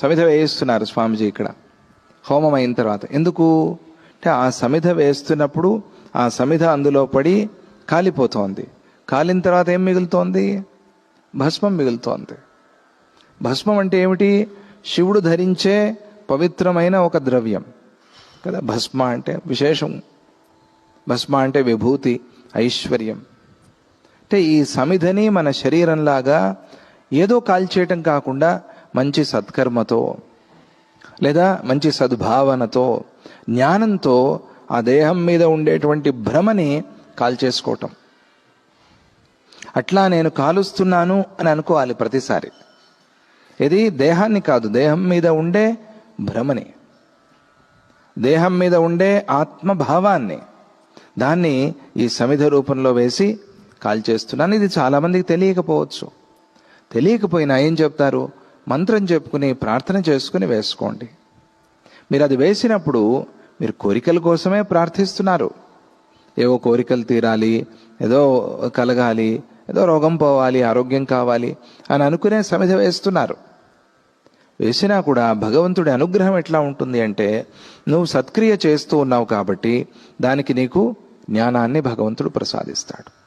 సమిధ వేయిస్తున్నారు స్వామిజీ ఇక్కడ. హోమం అయిన తర్వాత. ఎందుకు? అంటే ఆ సమిధ వేస్తున్నప్పుడు ఆ సమిధ అందులో పడి కాలిపోతోంది. కాలిన తర్వాత ఏం మిగులుతోంది? భస్మం మిగులుతోంది. భస్మం అంటే ఏమిటి? శివుడు ధరించే పవిత్రమైన ఒక ద్రవ్యం. కదా? భస్మ అంటే విశేషం. భస్మ అంటే విభూతి ఐశ్వర్యం. అంటే ఈ సమిధని మన శరీరంలాగా ఏదో కాల్చేయటం కాకుండా మంచి సత్కర్మతో లేదా మంచి సద్భావనతో జ్ఞానంతో ఆ దేహం మీద ఉండేటువంటి భ్రమని కాల్చేసుకోవటం. అట్లా నేను కాలుస్తున్నాను అని అనుకోవాలి ప్రతిసారి. ఇది దేహాన్ని కాదు దేహం మీద ఉండే భ్రమని. దేహం మీద ఉండే ఆత్మభావాన్ని దాన్ని ఈ సమిధ రూపంలో వేసి కాల్చేస్తున్నాను. ఇది చాలామందికి తెలియకపోవచ్చు. తెలియకపోయినా ఏం చెప్తారు? మంత్రం చెప్పుకుని ప్రార్థన చేసుకుని వేసుకోండి. మీరు అది వేసినప్పుడు మీరు కోరికల కోసమే ప్రార్థిస్తున్నారు. ఏవో కోరికలు తీరాలి ఏదో కలగాలి ఏదో రోగం పోవాలి ఆరోగ్యం కావాలి అని అనుకునే సమిధ వేస్తున్నారు. వేసినా కూడా భగవంతుడి అనుగ్రహం ఎట్లా ఉంటుంది అంటే నువ్వు సత్క్రియ చేస్తూ ఉన్నావు కాబట్టి దానికి నీకు జ్ఞానాన్ని భగవంతుడు ప్రసాదిస్తాడు.